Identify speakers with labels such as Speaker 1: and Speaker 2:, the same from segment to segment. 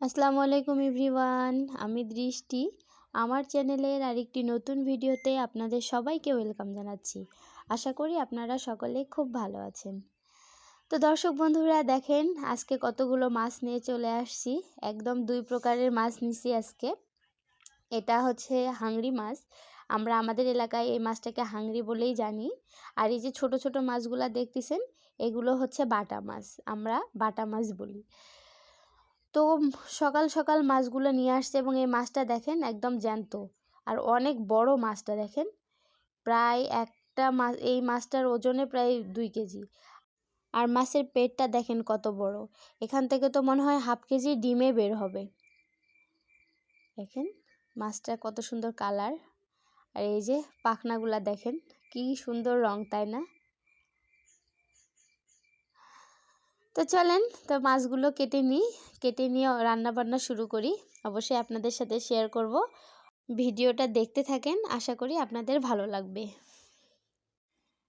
Speaker 1: আসসালামু আলাইকুম এভরিওয়ান, আমি দৃষ্টি। আমার চ্যানেলের আরেকটি নতুন ভিডিওতে আপনাদের সবাইকে ওয়েলকাম জানাচ্ছি। আশা করি আপনারা সকলে খুব ভালো আছেন। তো দর্শক বন্ধুরা, দেখেন আজকে কতগুলো মাছ নিয়ে চলে আসছি। একদম দুই প্রকারের মাছ নিছি আজকে। এটা হচ্ছে হাংরি মাছ। আমরা আমাদের এলাকায় এই মাছটাকে হাংরি বলেই জানি। আর এই যে ছোট ছোট মাছগুলো দেখতেছেন, এগুলো হচ্ছে বাটা মাছ। আমরা বাটা মাছ বলি। তো সকাল সকাল মাছগুলো নিয়ে আসছে এবং এই মাছটা দেখেন একদম জ্যান্ত। আর অনেক বড় মাছটা দেখেন। প্রায় একটা মাছ এই মাছটার ওজনে প্রায় দুই কেজি। আর মাছের পেটটা দেখেন কত বড়। এখান থেকে তো মনে হয় হাফ কেজি ডিমে বের হবে। দেখেন মাছটা কত সুন্দর কালার। আর এই যে পাখনাগুলা দেখেন, কি সুন্দর রং, তাই না? তো চলেন, তো মাছগুলো কেটে নিই। কেটে নিয়ে রান্না বান্না শুরু করি। অবশ্যই আপনাদের সাথে শেয়ার করব। ভিডিওটা দেখতে থাকেন, আশা করি আপনাদের ভালো লাগবে।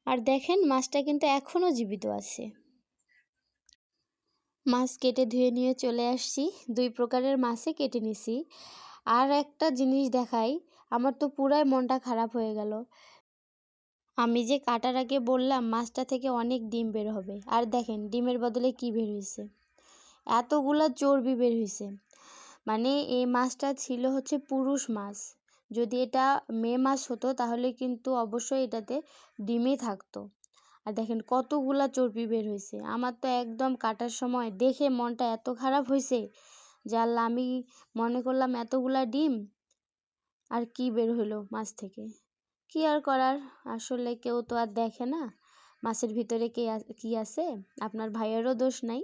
Speaker 1: আর দেখেন, মাছটা কিন্তু এখনও জীবিত আছে। মাছ কেটে ধুয়ে নিয়ে চলে আসছি। দুই প্রকারের মাছে কেটে নিছি। আর একটা জিনিস দেখাই, আমার তো পুরাই মনটা খারাপ হয়ে গেল। আমি যে কাটার আগে বললাম মাছটা থেকে অনেক ডিম বের হবে। আর দেখেন, ডিমের বদলে কি বের হয়েছে এতগুলা চর্বি বের হয়েছে মানে এই মাছটা ছিল হচ্ছে পুরুষ মাছ। যদি এটা মেয়ে মাছ হতো, তাহলে কিন্তু অবশ্যই এটাতে ডিমই থাকতো। আর দেখেন, কতগুলা চর্বি বের হয়েছে আমার তো একদম কাটার সময় দেখে মনটা এত খারাপ হয়েছে যে, আল্লাহ, আমি মনে করলাম এতগুলা ডিম, আর কি বের হলো মাছ থেকে? কি আর করার? আসলে কেউ তো আর দেখে না। মাছের ভিতরে কে কি আছে? আপনার ভাইয়েরও দোষ নাই।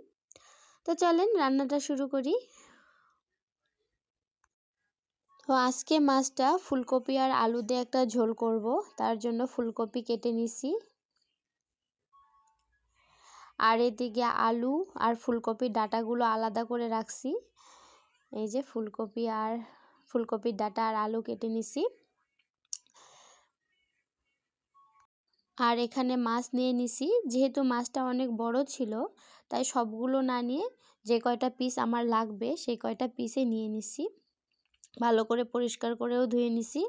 Speaker 1: তো চলেন রান্নাটা শুরু করি। তো আজকে মাছটা ফুলকপি আর আলু দিয়ে একটা ঝোল করব। তার জন্য ফুলকপি কেটে নিছি। আর এদিকে আলু আর ফুলকপির ডাটাগুলো আলাদা করে রাখছি। এই যে ফুলকপি আর ফুলকপির ডাটা আর আলু কেটে নিছি। আর এখানে মাছ নিয়ে নিছি। যেহেতু মাছটা অনেক বড় ছিল, তাই সবগুলো না নিয়ে যে কয়টা পিস আমার লাগবে, সেই কয়টা পিসে নিয়ে নিছি। ভালো করে পরিষ্কার করেও ধুয়ে নিছি।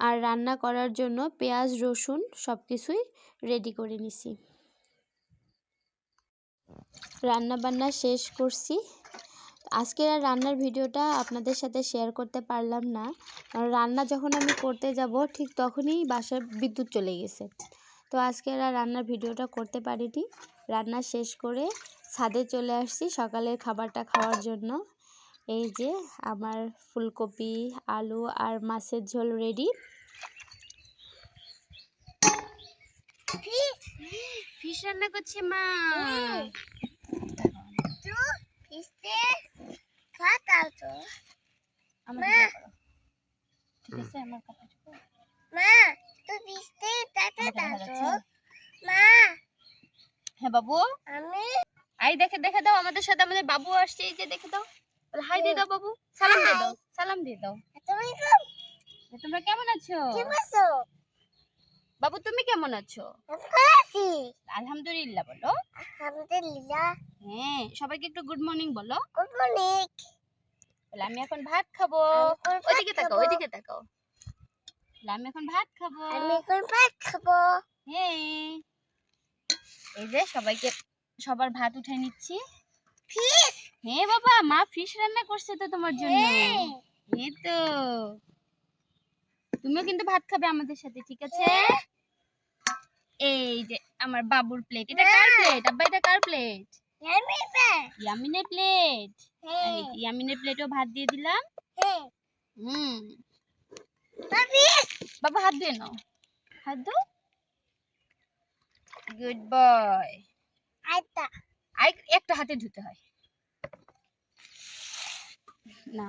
Speaker 1: আর রান্না করার জন্য পেঁয়াজ, রসুন সব কিছুই রেডি করে নিছি। রান্না বান্না শেষ করছি। আজকের আর রান্নার ভিডিওটা আপনাদের সাথে শেয়ার করতে পারলাম না। কারণ রান্না যখন আমি করতে যাব ঠিক তখনই বাসার বিদ্যুৎ চলে গেছে। তো আজকের আর রান্নার ভিডিওটা করতে পারিনি। রান্না শেষ করে ছাদে চলে আসছি সকালের খাবারটা খাওয়ার জন্য। এই যে আমার ফুলকপি আলু আর মাছের ঝোল রেডি ফিশ রান্না করছে মা। ঠিক আছে আমার কাপড়
Speaker 2: মা তুই বৃষ্টি তাতে দাও মা।
Speaker 1: হ্যাঁ বাবু।
Speaker 2: আমি
Speaker 1: আই দেখে দেখে দাও আমাদের সাথে আমাদের বাবু আসছে এই যে দেখে দাও। হাই দিয়ে দাও বাবু। সালাম দিয়ে দাও সালাম দিয়ে দাও।
Speaker 2: তুমি
Speaker 1: তোমরা কেমন আছো? বাবু তুমি কেমন আছো? আলহামদুলিল্লাহ বলো।
Speaker 2: আলহামদুলিল্লাহ।
Speaker 1: হ্যাঁ সবাইকে একটু গুড মর্নিং বলো।
Speaker 2: গুড মর্নিং
Speaker 1: বলে আমি এখন ভাত খাব। ওইদিকে তাকাও ওইদিকে তাকাও। বলে আমি এখন ভাত খাব।
Speaker 2: আমি এখন ভাত খাব।
Speaker 1: হ্যাঁ এই যে সবাইকে সবার ভাত উঠাই নিচ্ছি।
Speaker 2: ফিস
Speaker 1: হ্যাঁ বাবা মা ফিশ রান্না করছে তো তোমার জন্য। এই। তো। তুমিও কিন্তু ভাত খাবে আমাদের সাথে ঠিক আছে। এই যে আমার বাবুর প্লেট এটা কার প্লেট আব্বা এটা কার প্লেট
Speaker 2: আমি
Speaker 1: প্লেট প্লেটও ভাত দিয়ে দিলাম। হুম। বাবা হাত দিয়ে নাও। হাত দাও গুড বয়
Speaker 2: আইতা
Speaker 1: আই একটা হাতে ধুতে হয়।
Speaker 2: মা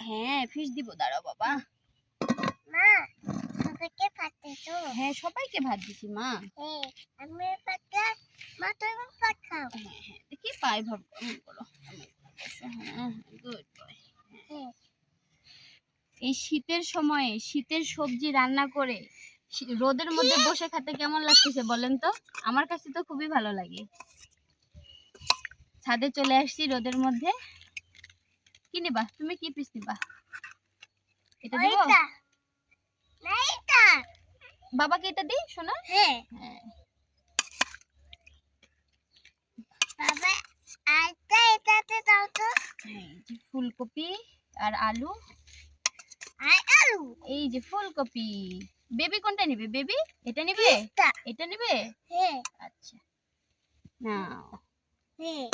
Speaker 1: হ্যাঁ ফিশ দিব দাঁড়াও বাবা।
Speaker 2: মা সবাইকে ভাত দিছো?
Speaker 1: হ্যাঁ সবাইকে ভাত দিছি মা।
Speaker 2: হ্যাঁ আমি ভাত
Speaker 1: দেখি পাই ভাব করো। গুড বয় এই শীতের সময়ে শীতের সবজি রান্না করে রোদের মধ্যে বসে খেতে কেমন লাগতেছে বলেন তো? আমার কাছে তো খুবই ভালো লাগে।
Speaker 3: ছাদে চলে আসছি রোদের মধ্যে। কি নিবা? তুমি কি পিস নিবা? এটা দিব? বাবাকে এটা দিই শোনা?
Speaker 2: হ্যাঁ।
Speaker 3: হ্যাঁ
Speaker 2: বাবা আইটা এটাতে দাও তো
Speaker 3: এই যে ফুলকপি আর আলু।
Speaker 2: আই আলু।
Speaker 3: এই যে ফুলকপি। বেবি কোনটা নিবে? বেবি? এটা নিবে?
Speaker 2: এটা
Speaker 3: এটা নিবে?
Speaker 2: হ্যাঁ।
Speaker 3: আচ্ছা। নাও।
Speaker 2: হ্যাঁ।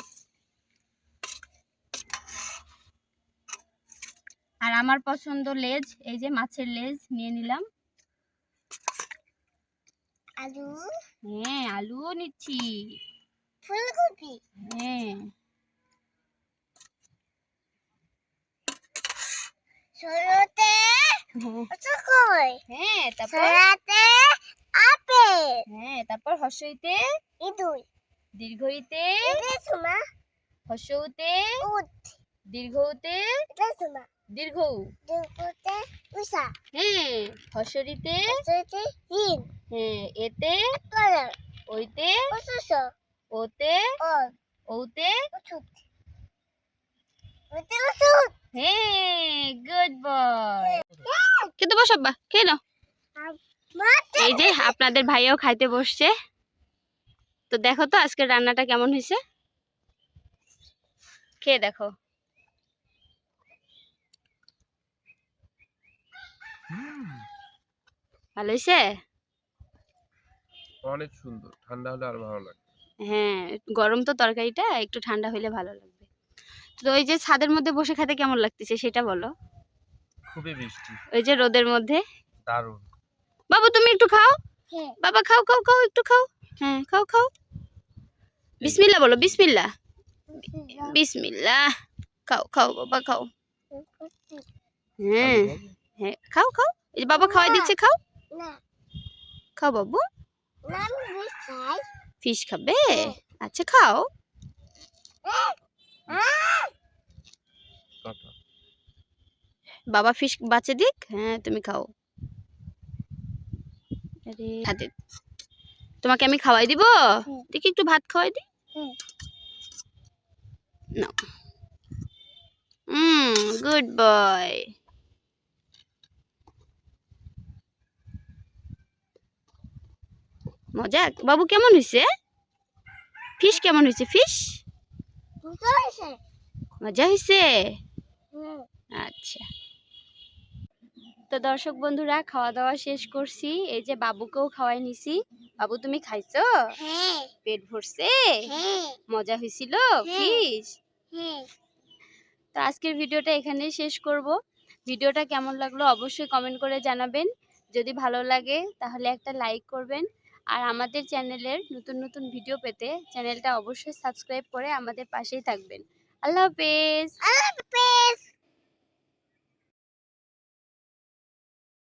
Speaker 3: আর আমার পছন্দ লেজ এই যে মাছের লেজ নিয়ে নিলাম।
Speaker 2: আলু।
Speaker 3: হ্যাঁ আলুও নিচ্ছি।
Speaker 2: ফুলকপি।
Speaker 3: হ্যাঁ। হ্যাঁ,
Speaker 2: চকই
Speaker 3: হ্যাঁ তারপর?
Speaker 2: সরাতে আপেল।
Speaker 3: হ্যাঁ তারপর হর্ষইতে
Speaker 2: ইদুই
Speaker 3: দীর্ঘইতে
Speaker 2: সুমা।
Speaker 3: হর্ষউতে
Speaker 2: উট।
Speaker 3: দীর্ঘউতে
Speaker 2: সুমা।
Speaker 3: দীর্ঘ
Speaker 2: দুপুতে উষা।
Speaker 3: হ্যাঁ হর্ষরিতে
Speaker 2: সরতে হিন
Speaker 3: হ্যাঁ এতে
Speaker 2: কলর
Speaker 3: ওইতে
Speaker 2: উসুস
Speaker 3: ওতে
Speaker 2: অল।
Speaker 3: ওতে
Speaker 2: উচুত। উচুত
Speaker 3: হ্যাঁ গুড বয় আব্বা খেয়ে নাও। এই যে আপনাদের ভাইয়াও খাইতে বসছে। তো দেখো তো আজকের রান্নাটা কেমন হয়েছে? খেয়ে দেখো। ভালো হয়েছে?
Speaker 4: অনেক সুন্দর ঠান্ডা হলে আর ভালো লাগে।
Speaker 3: হ্যাঁ গরম তো তরকারিটা একটু ঠান্ডা হইলে ভালো লাগবে। তো ওই যে ছাদের মধ্যে বসে খেতে কেমন লাগতেছে সেটা বলো।
Speaker 4: খুবই বৃষ্টি
Speaker 3: ওই যে রোদের মধ্যে?
Speaker 4: দারুণ।
Speaker 3: বাবু তুমি একটু খাও।
Speaker 2: হ্যাঁ।
Speaker 3: বাবা খাও খাও খাও একটু খাও। হ্যাঁ খাও খাও। বিসমিল্লা বলো বিসমিল্লা বিসমিল্লা খাও খাও বাবা খাও। হ্যাঁ হ্যাঁ খাও খাও। এই যে বাবা খাওয়াই দিচ্ছে খাও।
Speaker 2: না।
Speaker 3: খাও বাবু।
Speaker 2: না আমি খাই।
Speaker 3: ফিশ খাবে? আচ্ছা খাও
Speaker 4: কথা
Speaker 3: বাবা ফিশ বাচ্চা দিক হ্যাঁ তুমি খাও। আরে। তোমাকে আমি খাওয়াই দিব। দেখি একটু ভাত খাওয়াই দি।
Speaker 2: হুম।
Speaker 3: গুড বয় মজা? বাবু কেমন হয়েছে ফিশ কেমন হয়েছে ফিশ মজা হয়েছে আচ্ছা। তো দর্শক বন্ধুরা খাওয়া দাওয়া শেষ করছি। এই যে বাবুকেও খাওয়াই নিছি। বাবু তুমি খাইছো?
Speaker 2: হ্যাঁ।
Speaker 3: পেট ভরছে?
Speaker 2: হ্যাঁ।
Speaker 3: মজা হয়েছিল
Speaker 2: হ্যাঁ। হ্যাঁ।
Speaker 3: তো আজকের ভিডিওটা এখানেই শেষ করব। ভিডিওটা কেমন লাগল অবশ্যই কমেন্ট করে জানাবেন। যদি ভালো লাগে তাহলে একটা লাইক করবেন। আর আমাদের চ্যানেলের নতুন নতুন ভিডিও পেতে চ্যানেলটা অবশ্যই সাবস্ক্রাইব করে আমাদের পাশেই থাকবেন। আল্লাহ হাফেজ।
Speaker 2: আল্লাহ হাফেজ।